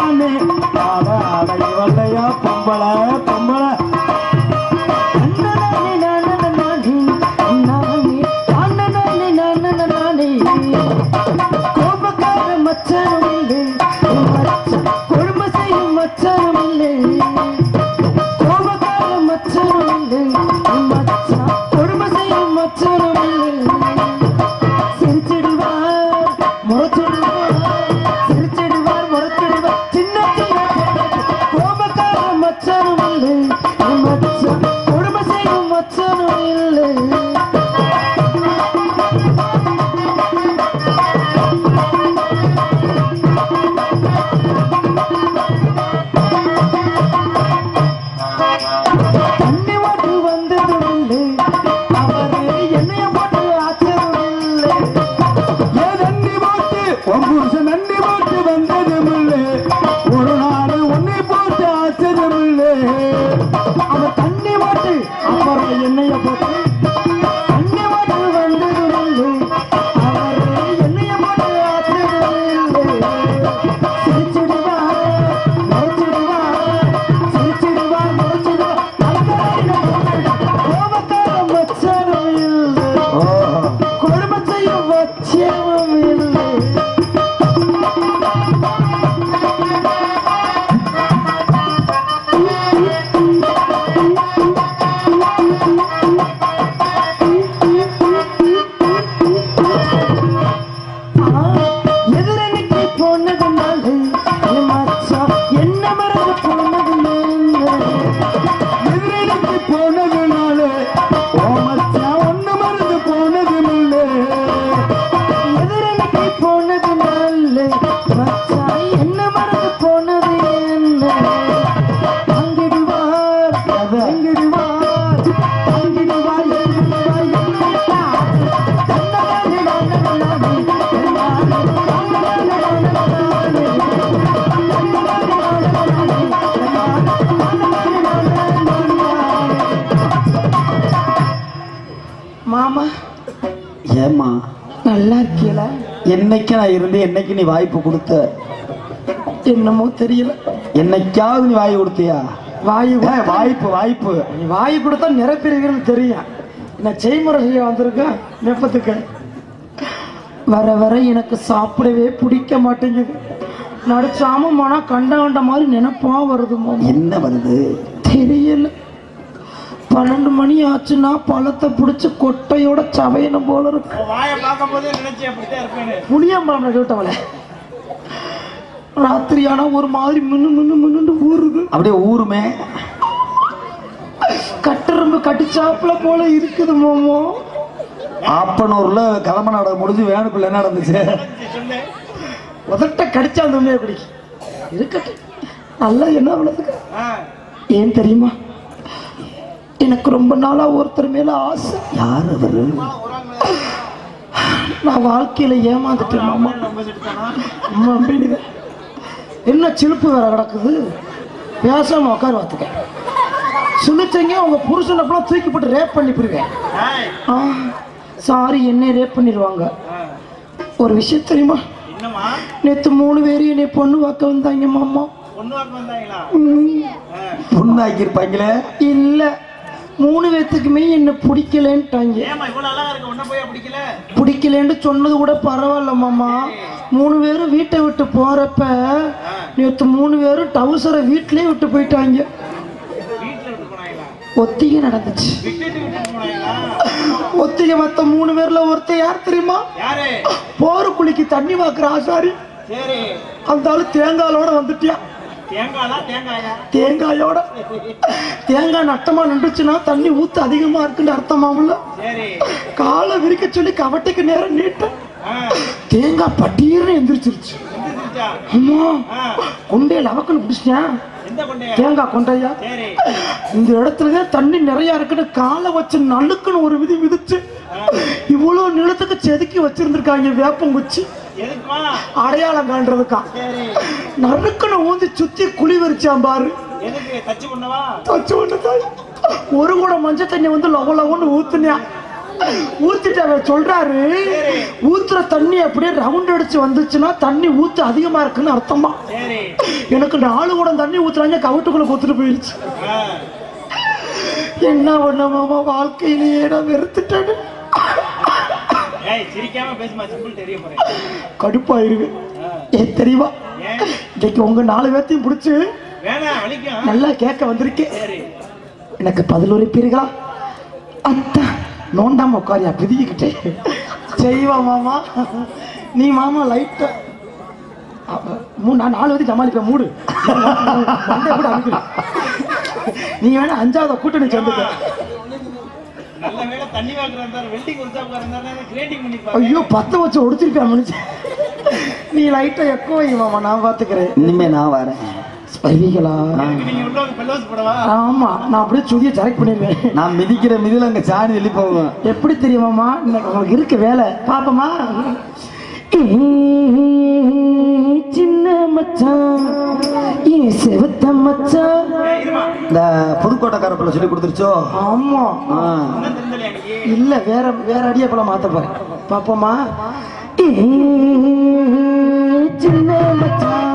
நானே ஆட ஆட இவள்ளையா பொம்பள பொம்பள. கோபக்கார மச்சனும் இல்லை, மச்சான், கொடுமை செய்யும் மச்சனும் இல்லை. என்னைய பார்த்து என்னைக்கு நான் இருந்து என்னைக்கு நீ வாய்ப்பு கொடுத்த? என்னமோ தெரியல. என்னைக்காவது நீ வாய் கொடுத்தியா? வாயு வாய்ப்பு வாய்ப்பு. நீ வாயு கொடுத்தா நிரப்பிடுவீங்கன்னு தெரியும். நான் செய்முறை செய்ய வந்திருக்கேன் நெப்பத்துக்கு. வர வர எனக்கு சாப்பிடவே பிடிக்க மாட்டேங்குது. நடிச்சாம போனா கண்ட கண்ட மாதிரி நினைப்பா வருது என்ன வருது? தெரியல. பன்னெண்டு மணி ஆச்சுன்னா பழத்தை பிடிச்சி கொட்டையோட சவையணும் போல இருக்கு. வாயை பார்க்கும் போதே நினைச்சு அப்படித்தான் இருப்பேன்னு புளியம்பழம் கேட்டவள ராத்திரி ஆனா ஒரு மாதிரி மின்னு மின்னு மின்னு ஊறுது. அப்படியே ஊருமே கட்டெரும்பு கட்டிச்சாப்புல போல இருக்குது மாமா. ஆப்பனூர்ல கிளம்ப நாடகம் முடிஞ்சு வேணுக்குள்ள என்ன நடந்துச்சு? உதட்ட கடிச்சா அந்த குடிக்கு. இருக்கட்டும் நல்லா என்ன அவ்வளவுக்கு? ஏன் தெரியுமா? எனக்கு ரொம்ப நாளா ஒருத்தர் மேல ஆசை. யார் அவரு? நான் வாழ்க்கையில ஏமாந்துட்டேன் மாமா. அம்மா அப்படின்னு என்ன சிலுப்பு வேற கிடக்குது? பேசாம உட்கார பார்த்துக்க. சுமிச்சங்க உங்க புருஷனை அப்புறம் தூக்கி போட்டு ரேப் பண்ணி போயிருவேன் ஆ சாரி என்ன ரேப் பண்ணிடுவாங்க. ஒரு விஷயம் தெரியுமா? நேத்து மூணு பேரும் என்னை பொண்ணு பார்க்க வந்தாங்க மாமா. புண்ணாக்கி இருப்பாங்களே இல்ல. மூணு பேத்துக்குமே என்ன பிடிக்கலன்ட்டாங்க பிடிக்கலன்னு சொன்னது கூட பரவாயில்ல மாமா. மூணு பேரும் வீட்டை விட்டு போறப்ப நேத்து மூணு பேரும் டவுசரை வீட்டிலே விட்டு போயிட்டாங்க. ஒத்திகை நடந்துச்சு. ஒத்திகை மத்த மூணு பேர்ல ஒருத்தர் யார் தெரியுமா? போற குழிக்கு தண்ணி வாக்குற ஆசாரி. அந்த ஆளு தேங்காயோட வந்துட்டியா? தேங்காயோட? தேங்காய் நட்டமா நின்றுச்சுன்னா தண்ணி ஊத்து அதிகமா இருக்குன்னு அர்த்தமாமல காலை விரிக்க சொல்லி கவட்டைக்கு நேரம் நீட்ட? தேங்காய் பட்டீர்னு எந்திரிச்சிருச்சு. அம்மா கொண்டையை லவக்குன்னு பிடிச்சிட்டேன் தேங்காய் கொண்டையா? இந்த இடத்துலதான் தண்ணி நிறைய இருக்குன்னு காலை வச்சு நழுக்குன்னு ஒரு விதி விதிச்சு இவ்வளவு நிலத்துக்கு செதுக்கி வச்சிருந்திருக்காங்க வேப்பங்குச்சி அடையாளம் காண்றதுக்கா. நறுக்குன்னு ஊந்தி சுத்தி குழி வரிச்சான் பாரு. தச்சு ஒண்ணுதான். ஒரு கூட மஞ்சள் தண்ணி வந்து லவ லவன்னு ஊத்துனியா? ஊத்திட்டு அவர் சொல்றாரு ஊத்துற தண்ணி அப்படியே ரவுண்ட் அடிச்சு வந்துச்சுன்னா தண்ணி ஊத்து அதிகமா இருக்குன்னு அர்த்தமா? எனக்கு நாலு குடம் தண்ணி ஊத்துறாங்க கவுட்டுக்குள்ள கொத்துட்டு போயிருச்சு. என்ன பண்ண மாமா வாழ்க்கையிலேயே நான் கடுப்பாயிருங்க ஏன்? தெரியுமா இன்னைக்கு உங்க நாலு பேர்த்தையும் பிடிச்சு நல்லா கேட்க வந்திருக்கேன். எனக்கு பதிலொரு பீர்களா? அத்தா. நோண்டாம உட்காரியா பிதிக்கிட்டே செய்வா மாமா. நீ மாமா லைட்ட மூணு நான் நாலு வரைக்கும் சமாளிப்பேன் மூடு. கூட அனுப்பிடு நீ வேணா அஞ்சாவது கூட்டணி சேர்ந்துக்க. ஐயோ பத்த வச்சு ஒடிச்சிருப்பேன் மனுஷன்? நீ லைட்டை எக்கோ மாமா நான் பாத்துக்கிறேன். இனிமே நான் வரேன். போடவா ஆமா நான் அப்படியே சுதியை செலக்ட் பண்ணிடுவேன் நான் மிதிக்கிற மிதில அங்க சாணி வெளி போகும். எப்படி தெரியுமாமா இன்னைக்கு உங்களுக்கு இருக்கு வேலை. பாப்பமா சின்ன மச்சான் ஏன் செவத்த மச்சான் இந்த புதுக்கோட்டைக்கார பிள்ளை சொல்லி கொடுத்துருச்சோ? ஆமா. இல்ல வேற வேற அடியே போல மாத்த போறேன். பாப்போமா சின்ன மச்சான்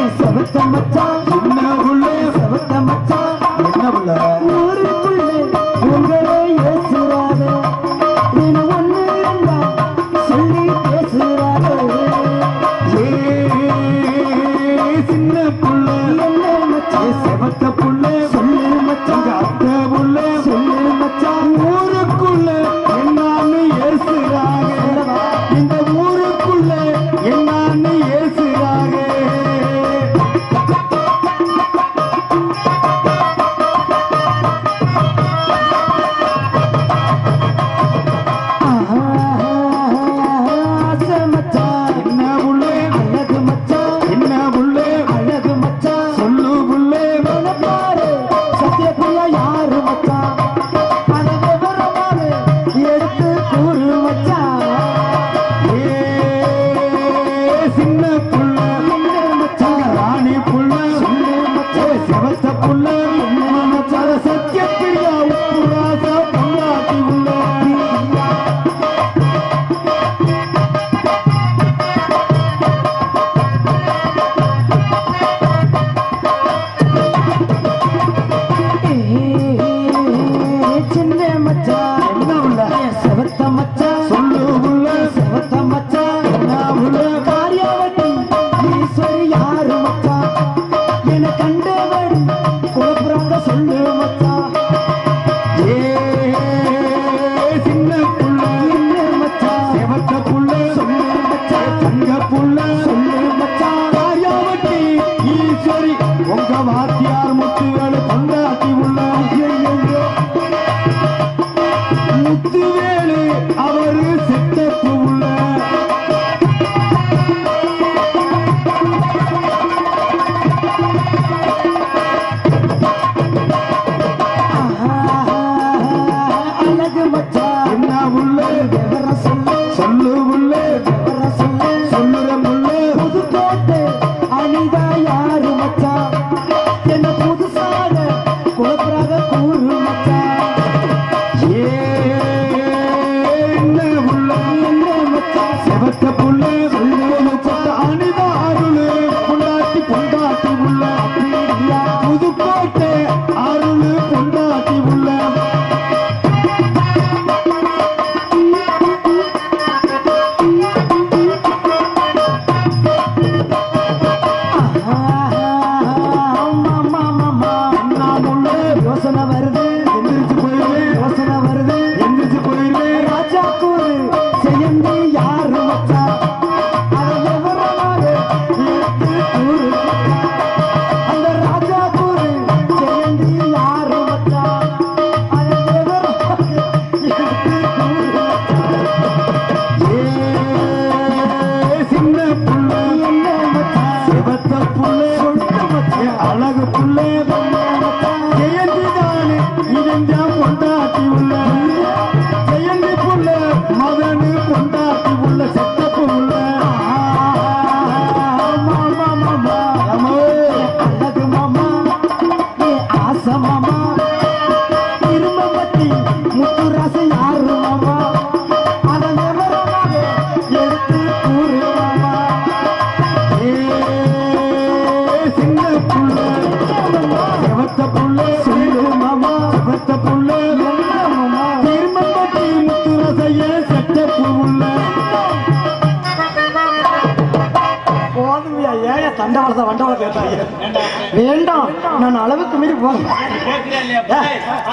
ஏன் செவத்த மச்சான். என்ன புள்ள செவத்த மச்சான்.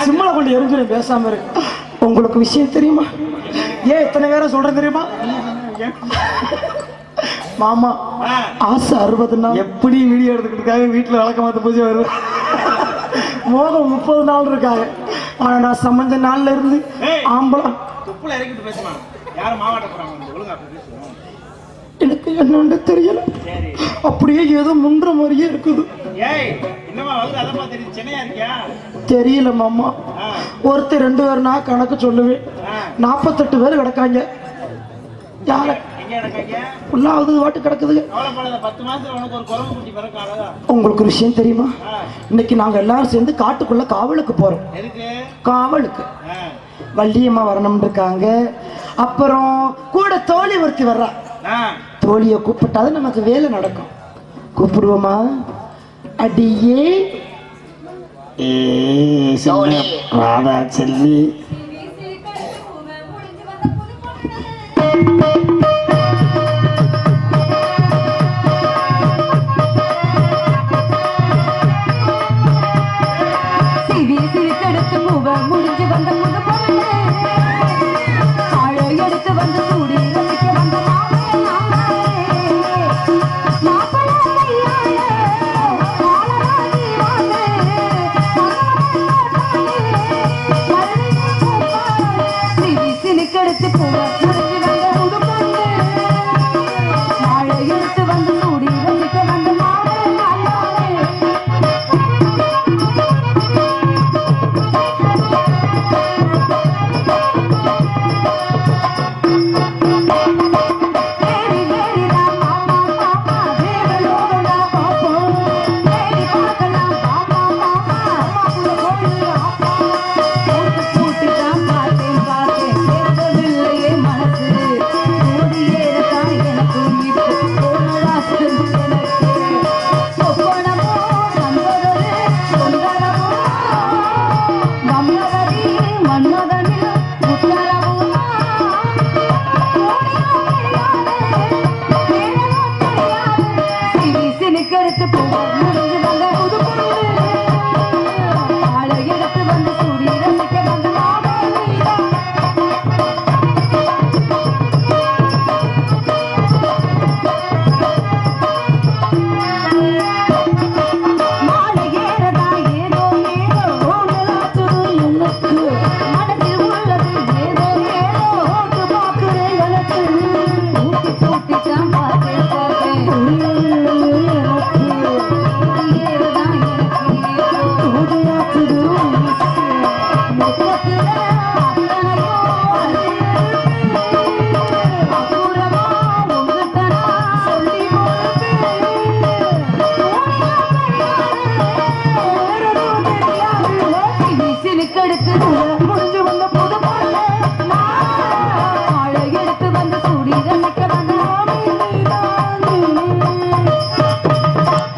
சிம்மலை கொண்டு எரிஞ்சிடும் பேசாம இரு. உங்களுக்கு விஷயம் தெரியுமா? ஏன் இத்தனை பேரை சொல்றேன் தெரியுமா? மாமா ஆசை அறுபது நாள் எப்படி வீடியோ எடுத்துக்கிட்டுக்காக வீட்டில் விளக்க மாத்த பூஜை வருவேன் மோகம் முப்பது நாள் இருக்காங்க. ஆனா நான் சம்மந்த நாள்ல இருந்து ஏய். ஆம்பளை துப்புல இறக்கிட்டு பேசுமா? யாரும் மாவாட்ட போறாங்க? ஒழுங்கா பேசுவோம் எனக்கு என்னன்னு தெரியல. அப்படியே ஏதோ முன்ற மாதிரியே இருக்குது. தெரியல மாமா. ஒருத்தர் ரெண்டு பேர் நான் கணக்கு சொல்லுவேன். நாற்பத்தெட்டு பேர் கிடக்காங்க. யார? எங்க நடக்காங்க புல்லாவது வாட்டு கிடக்குது. உங்களுக்கு ஒரு விஷயம் தெரியுமா? இன்னைக்கு நாங்க எல்லாரும் சேர்ந்து காட்டுக்குள்ள காவலுக்கு போறோம். எதுக்கு? காவலுக்கு. வள்ளியம்மா வரணும் இருக்காங்க. அப்புறம் கூட தோழி ஒருத்தி வர்றா. தோழியை கூப்பிட்டாதான் நமக்கு வேலை நடக்கும். கூப்பிடுவோமா? அடியே. ஏ ராதா செல்வி.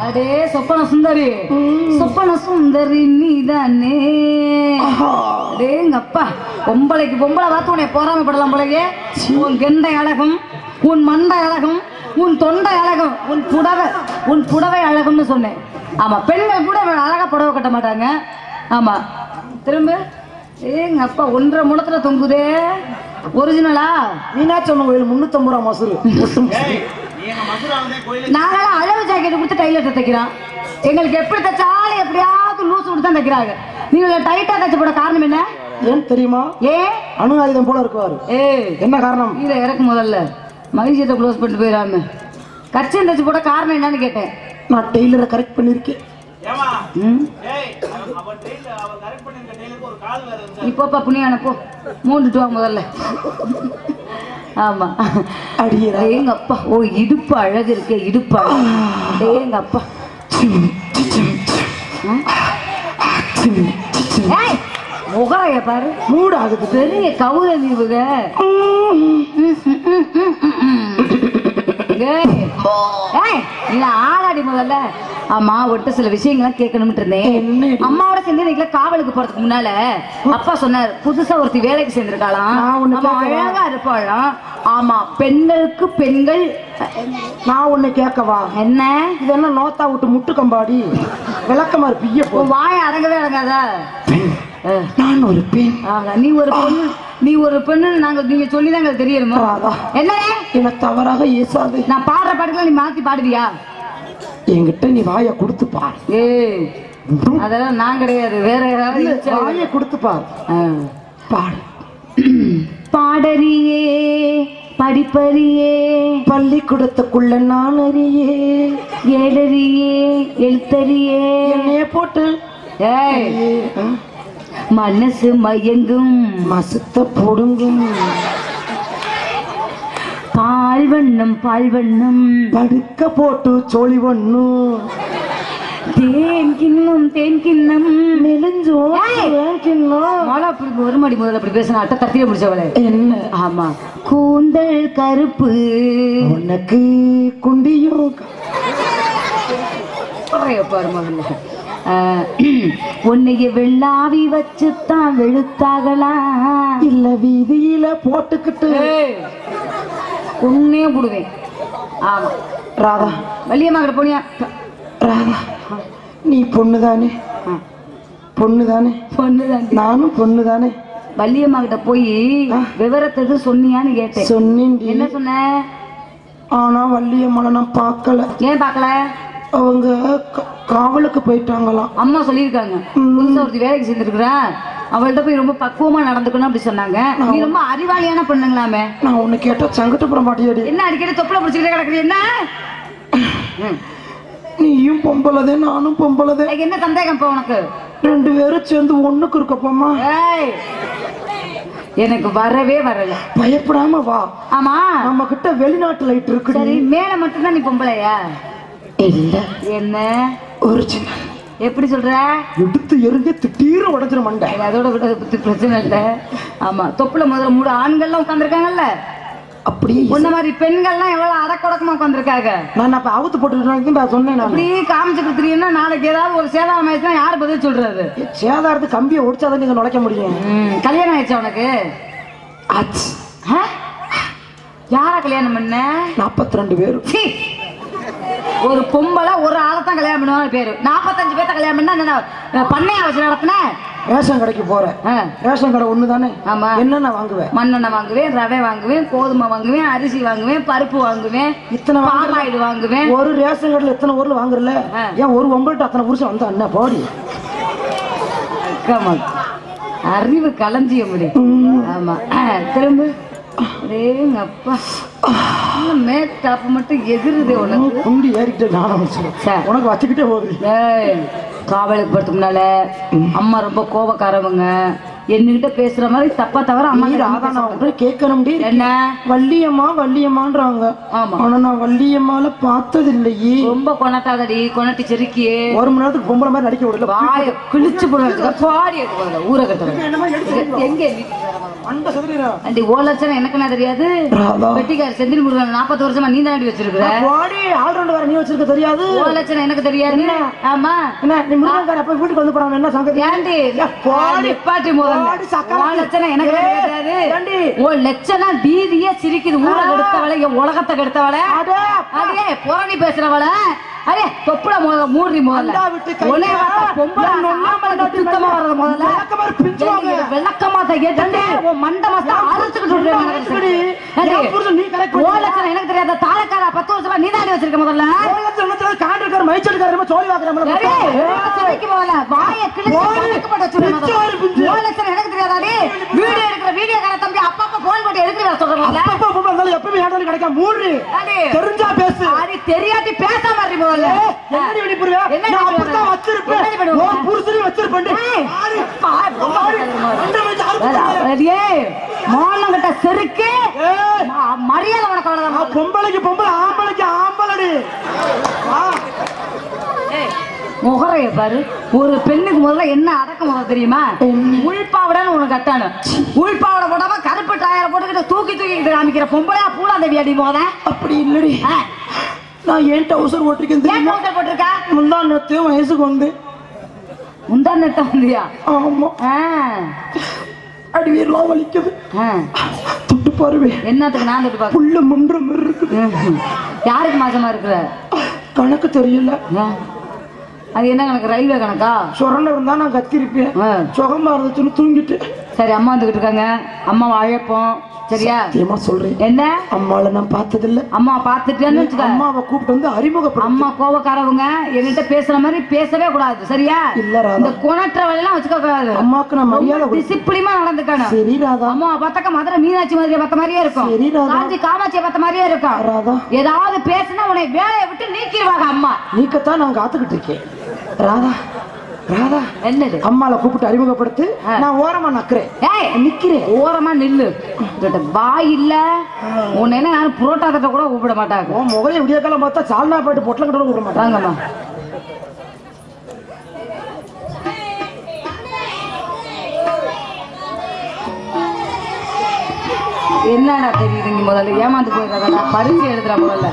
அடே சொப்பன சுந்தரி. சொப்பன சுந்தரி நீதானே. அடேங்கப்பா பொம்பளைக்கு பொம்பளை பார்த்து உன்னை பொறாமைப்படலாம் போலயே. உன் கெண்டை அழகும் உன் மண்டை அழகும் உன் தொண்டை அழகும் உன் புடவை உன் புடவை அழகும்னு சொன்னேன். ஆமா பெண்கள் கூட அழகா புடவை கட்ட மாட்டாங்க. ஆமா திரும்ப. ஏங்க அப்பா ஒன்றரை முடத்துல தொங்குதே. ஒரிஜினலா மீனாட்சி அம்மன் கோயில் முன்னூத்தம்பது ரூபா கோயிலுக்கு. நாங்களாம் அளவு ஜாக்கெட் கொடுத்து டைலர் தைக்கிறோம். எங்களுக்கு எப்படி தைச்சாலும் எப்படியாவது லூஸ் கொடுத்து தான் தைக்கிறாங்க. நீங்க டைட்டா தைச்சு போட காரணம் என்ன? ஏன் தெரியுமா? ஏ? அணு ஆயுதம் போல இருக்குவாரு. ஏய் என்ன காரணம்? இதை இறக்கு முதல்ல. மகிழ்ச்சியத்தை க்ளோஸ் பண்ணிட்டு போயிடாம. கச்சன் தைச்சு போட காரணம் என்னன்னு கேட்டேன். நான் டெய்லரை கரெக்ட் பண்ணிருக்கேன். நீ போப்பா புண்ணியான போ. மூண்டுட்டு வா முதல்ல. ஆமா. அடியே எங்க அப்பா ஓ இடுப்பு அழகு இருக்கு இடுப்பு அழகு. எங்க அப்பா ஏய், முகரைய பாரு. மூடு ஆகுது பெரிய கவுர நீவுக ஏய், ஆளடி முதல்ல. ஆமா ஒருத்த சில விஷயங்கள்லாம் கேட்கணும்னு இருந்தேன்? அம்மாவோட சேர்ந்து இன்னைக்கு காவலுக்கு போறதுக்கு முன்னால அப்பா சொன்னார் புதுசா ஒருத்தி வேலைக்கு சேர்ந்திருக்காளாம்? அழகா இருப்பாளாம் ஆமா பெண்களுக்கு பெண்கள் நான் ஒண்ணு கேட்கவா? என்ன? இது என்ன நோத்தா விட்டு முட்டு கம்பாடி விளக்கமா பிய்ய போ. வாய் அடங்கவே அடங்காதா. நான் ஒரு பெண். நீ ஒரு பொண்ணு நீ ஒரு பெண்ணு நாங்க நீங்க சொல்லி தான் எங்களுக்கு தெரியணுமா. என்ன என்ன தவறாக ஏசாது. நான் பாடுற பாட்டுக்கெல்லாம் நீ மாத்தி பாடுவியா? என்கிட்ட நீ வாயை கொடுத்து பார். அதெல்லாம் நான் கிடையாது. வேற யாராவது. வாயை கொடுத்து பார். பாடு. பாடறியே படிப்பறியே. பள்ளிக்கூடத்துக்குள்ள நான் அறியே. ஏடறியே எழுத்தறியே. என்னைய போட்டு. மனசு மயங்கும். மசத்த போடுங்கும். பால் வண்ணம் பால் வண்ணம் படுக்க போட்டு சோழி ஒண்ணும் தேன் கிண்ணம் தேன் கிண்ணம். நெலிஞ்சோ. கிண்ணம். அப்படி ஒரு மடி முதல்ல அப்படி பேசின அட்டை கத்திய பிடிச்சவளே. என்ன? ஆமா. கூந்தல் கருப்பு. உனக்கு குண்டியும் குறைய பாரு முதல்ல உன்னைய வெள்ளாவி வச்சுத்தான் வெளுத்தாகலாம். இல்ல வீதியில போட்டுக்கிட்டு. உன்னே போடுவேன். ஆமா. ராதா வள்ளியம்மா கிட்ட போனியா? ராதா நீ பொண்ணுதானே? பொண்ணுதானே? பொண்ணுதான் நானும் பொண்ணுதானே? வள்ளியம்மா கிட்ட போய் விவரத்தை எதுவும் சொன்னியான்னு கேட்டேன். சொன்னேன் என்ன சொன்ன? ஆனா வள்ளியம்மனை நான் பார்க்கல. ஏன் பார்க்கல? அவங்க காவலுக்கு போயிட்டாங்களாம். அம்மா சொல்லியிருக்காங்க. புதுசா ஒருத்தி வேலைக்கு சேர்ந்துருக்குறா. அவள்கிட்ட போய் ரொம்ப பக்குவமா நடந்துக்கணும் அப்படி சொன்னாங்க. நீ ரொம்ப அறிவாளியான பொண்ணுங்களாமே. நான் உன்னை கேட்டா சங்கட்டப்புறம் பாட்டியாடி என்ன அடிக்கடி தொப்புல பிடிச்சிக்கிட்டே கிடக்குது என்ன. நீயும் பொம்பளதே நானும் பொம்பளதே. எனக்கு என்ன சந்தேகம் இப்போ உனக்கு? ரெண்டு பேரும் சேர்ந்து ஒண்ணுக்கு இருக்கப்போமா? எனக்கு வரவே வரல. பயப்படாம வா. ஆமா. நம்ம கிட்ட வெளிநாட்டு லைட் இருக்குடி. சரி மேல மட்டும்தான் நீ பொம்பளையா? இல்ல. என்ன? ஒரிஜினல் எப்படி சொல்ற? எடுத்து எருங்க திட்டீர உடஞ்சிர மண்டை. அதோட விட பிரச்சனை இல்லை. ஆமா தொப்புல முதல்ல மூணு ஆண்கள்லாம் உட்காந்துருக்காங்கல்ல அப்படியே உன்ன மாதிரி பெண்கள்லாம் எவ்வளவு அடக்கொடக்கமா உட்காந்துருக்காங்க நான் அப்ப அவுத்து போட்டுட்டு நான் சொன்னேன் அப்படியே காமிச்சுட்டு தெரியும்னா நாளைக்கு ஏதாவது ஒரு சேதாரம் ஆயிடுச்சுன்னா யாரு பதில் சொல்றது? சேதாரத்து கம்பியை ஒடிச்சாதான் நீங்க நுழைக்க முடியும். கல்யாணம் ஆயிடுச்சா உனக்கு? ஆச்சு? யார கல்யாணம் பண்ண? நாற்பத்தி ரெண்டு பேரும். ஒரு பொம்பளை ஒரு ஆளை தான் கல்யாணம் பண்ணுவாங்க பேரு. நாற்பத்தஞ்சு பேர்த்த கல்யாணம் பண்ணா என்ன பண்ணையா வச்சு நடத்தின? ரேஷன் கடைக்கு போறேன். ரேஷன் கடை ஒண்ணு தானே ஆமா. என்னென்ன வாங்குவேன்? மண்ணெண்ணெய் வாங்குவேன் ரவை வாங்குவேன் கோதுமை வாங்குவேன் அரிசி வாங்குவேன் பருப்பு வாங்குவேன் இத்தனை பால் வாங்குறல? ஆயில் வாங்குவேன். ஒரு ரேஷன் கடையில் எத்தனை ஊர்ல வாங்குறல. ஏன் ஒரு ஒம்பல்ட்டு அத்தனை புருஷன் வந்தா என்ன போடி. அறிவு களஞ்சிய முடியும் ஆமா. திரும்ப. ஒரேங்க அப்பா. மேத்தாப்பு மட்டும் எதிருது உனக்கு. குண்டி ஏறிக்கிட்டு வச்சுருவேன் சார். உனக்கு வச்சுக்கிட்டே போகுது. காவலுக்கு போறதுக்கு முன்னால அம்மா ரொம்ப கோபக்காரவங்க. என்கிட்ட பேசுற மாதிரி தப்பா தவிர அம்மா நான் கேட்கணும் என்ன? வள்ளியம்மா வள்ளியம்மான்றாங்க. ஆமா. ஆனா நான் வள்ளியம்மால பார்த்தது இல்லையே ரொம்ப கொணட்டாதடி கொணட்டி செருக்கியே ஒரு மணி நேரத்துக்கு பொம்பளை மாதிரி நடிக்க விடல. வாய கிழிச்சு போடுவாங்க பாடி எடுக்க போறல ஊரை கட்டுறது. எங்க வர அண்டி ஓ லட்சம் எனக்கு என்ன தெரியாது வெட்டிக்கார செந்தில் முருகன் நாற்பது வருஷமா நீ தாண்டி வச்சிருக்கிற? பாடி வேற நீ வச்சிருக்க தெரியாது. ஓ லட்சம் எனக்கு தெரியாது. ஆமா. என்ன நீ முருகன் அப்ப வீட்டுக்கு வந்து போறாங்க என்ன சங்கதி? ஏண்டி? போடி. நிப்பாட்டி முதல்ல போடி சக்கரை. ஓ லட்சணம் எனக்கு தெரியாது. ஏண்டி? ஓ லட்சணம் வீதியே சிரிக்குது. ஊரை கெடுத்தவளை உலகத்தை கெடுத்தவளை. அடே புரணி பேசுறவள. அடே தொப்புல முதல்ல மூடி முதல்ல. பண்ணாட்டி சுத்தமா வர்றது முதல்ல. விளக்கமாத்த கேட்டு உன் மண்டை மஸ்தா அரைச்சுக்கிட்டு எனக்கு தெரியாத. தாளக்காரா பத்து வருஷமா நீ தாண்டி வச்சிருக்க முதல்ல. காண்டிருக்காரு மைச்சடிக்காரு சோழி வாக்குற முதல்ல. வாயை கிழிச்சு எனக்கு தெரியாதாடி? வீடியோ எடுக்கிற வீடியோக்கார தம்பி அப்பப்ப phone போட்டு எடுக்கிற சொல்றேன் பொம்பளை இருந்தாலும் எப்பவுமே ஏடாலும் கிடைக்காம மூடு? தெரிஞ்சா பேசு. அடி, தெரியாட்டி பேசாம இரு முதல்ல. என்னடி பண்ணி புரியா என்ன நான் பண்ணி அப்படித்தான் புரியா? வச்சிருப்பேன். என்னடி? உன் புருஷனையும் வச்சிருப்பேன் அடியே, மோனங்கிட்ட செருக்கு மரியாதை உனக்கு அவ்வளவுதான். நான் பொம்பளைக்கு பொம்பளை ஆம்பளைக்கு ஆம்பளடி. முகரைய பாரு. ஒரு பெண்ணுக்கு முதல்ல என்ன அடக்கம் முதல்ல தெரியுமா? உள்பாவடன்னு உனக்கு கட்டானு உள்பாவடை போடாம கருப்பு டயரை போட்டுக்கிட்டு தூக்கி தூக்கிக்கிட்டு காமிக்கிற பொம்பளையா பூலாந்தேவி அடி போத அப்படி இல்லடி. நான் ஏன் டவுசர் ஓட்டிருக்கேன் ஏன் தெரியுமா? trouser போட்டிருக்க? முந்தா நேரத்தையும் வயசுக்கு வந்து. முந்தா நெட்ட வந்தியா? ஆமா. ஆ, அடிவேர்லாம் வலிக்குது. தொட்டு பாருவே. என்னத்துக்கு நான் தொட்டு பார்க்க புள்ள முன்ற மாதிரி இருக்குது. யாருக்கு மாசமா இருக்கிற? கணக்கு தெரியல. அது என்ன கணக்கு? ரயில்வே கணக்கா? சொரண இருந்தா நான் கத்திருப்பேன். சுகமா இருந்துச்சுன்னு தூங்கிட்டு சரி அம்மா வந்துகிட்டு இருக்காங்க. அம்மாவை அழைப்போம். சரியா? சத்தியமா சொல்றேன். என்ன? அம்மாவை நான் பார்த்ததில்ல. அம்மா பார்த்துட்டேன்னு அம்மாவை கூப்பிட்டு வந்து அறிமுகப்படும் அம்மா கோவக்காரவங்க என்கிட்ட பேசுற மாதிரி பேசவே கூடாது. சரியா? இல்ல. இந்த குணற்ற வழியெல்லாம் வச்சுக்க கூடாது அம்மாவுக்கு நான் மரியாதை டிசிப்ளிமா நடந்துக்கணும். சரி ராதா. அம்மா பார்த்தாக்க மதுரை மீனாட்சி மாதிரியே பார்த்த மாதிரியே இருக்கும். சரி ராதா. காஞ்சி காமாட்சியை பார்த்த மாதிரியே இருக்கும். ராதா. ஏதாவது பேசினா உன்னை வேலையை விட்டு நீக்கிடுவாங்க அம்மா. நீக்கத்தான் நான் காத்துக்கிட்டு இருக்கேன். ராதா. ராதா என்னது? அம்மால கூப்பிட்டு அறிமுகப்படுத்து. நான் ஓரமா நக்குறேன். ஏய் நிக்கிறேன். ஓரமா நில்லு. வாய் இல்ல. உன்னை என்ன யாரும் புரோட்டா தட்ட கூட கூப்பிட மாட்டாங்க. உன் முகலை விடிய காலம் பார்த்தா சால்னா போயிட்டு பொட்டலம் கூட விட மாட்டாங்க. வாங்கம்மா. என்னடா தெரியுது இங்க முதல்ல? ஏமாந்து போயிருக்காடா பரிசு எழுதுறா முதல்ல.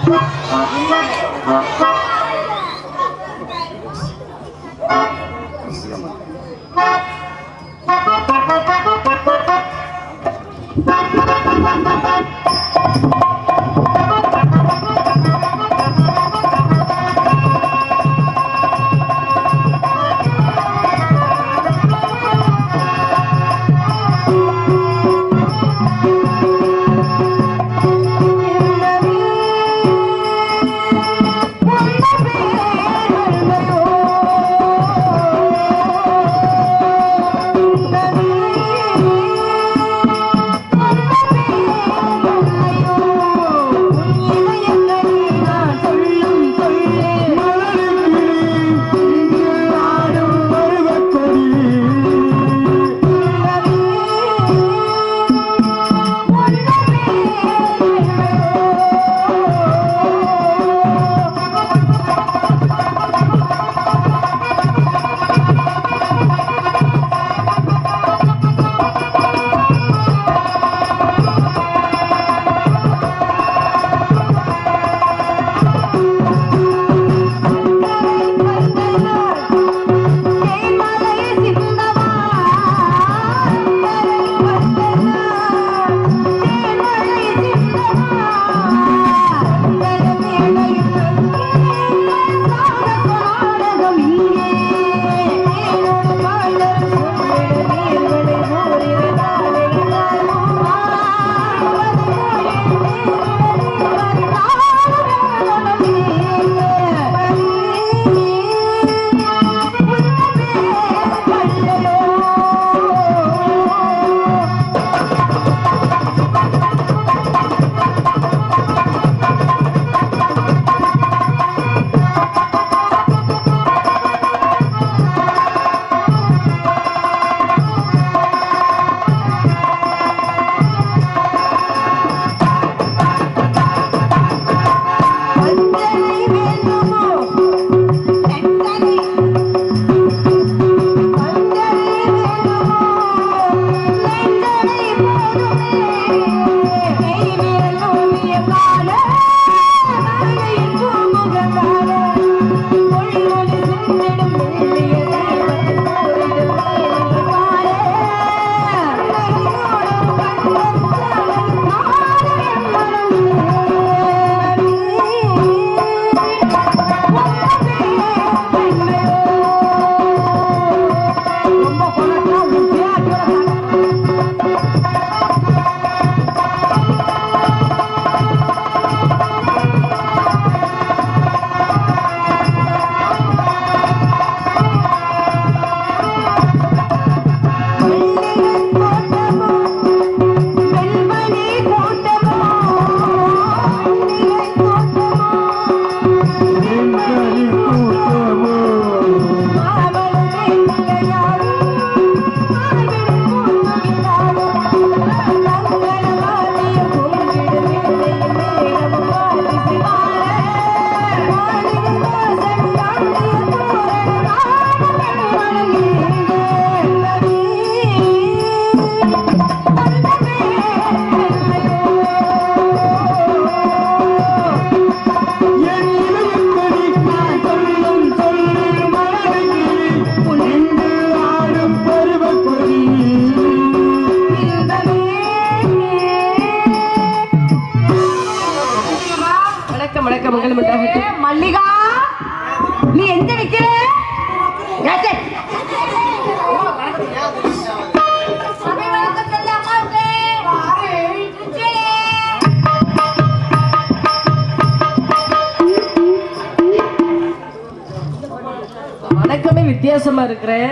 வித்தியாசமா இருக்கிறேன்?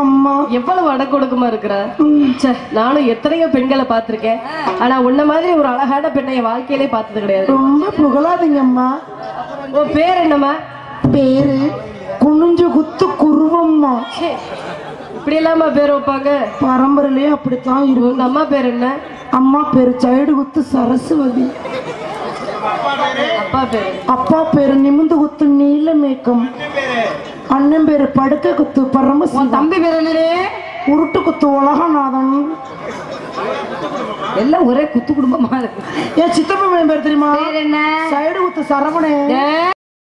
அம்மா. எவ்வளவு அடக்கொடுக்கமா இருக்கிற? நானும் எத்தனையோ பெண்களை பார்த்திருக்கேன். ஆனா உன்ன மாதிரி ஒரு அழகான பெண்ணை என் வாழ்க்கையிலே பார்த்தது கிடையாது. ரொம்ப புகழாதீங்க அம்மா. உன் பேர் என்னம்மா? பேரு குனிஞ்சு குத்து குருவம்மா. இப்படி இல்லாம பேர் வைப்பாங்க? பரம்பரையிலே அப்படித்தான் இருக்கும். அம்மா பேர் என்ன? அம்மா பேரு சைடு குத்து சரஸ்வதி. அப்பா பேரு நிமிந்து குத்து நீலமேக்கம் அண்ணன் பேரு படுக்க குத்து பரமசிவம். தம்பி பேர் உருட்டு குத்து உலகநாதன். எல்லாம் ஒரே குத்து குடும்பமா இருக்கு. என் சித்தப்பா பேர் தெரியுமா? என்ன? சைடு குத்து சரவணே ஏ,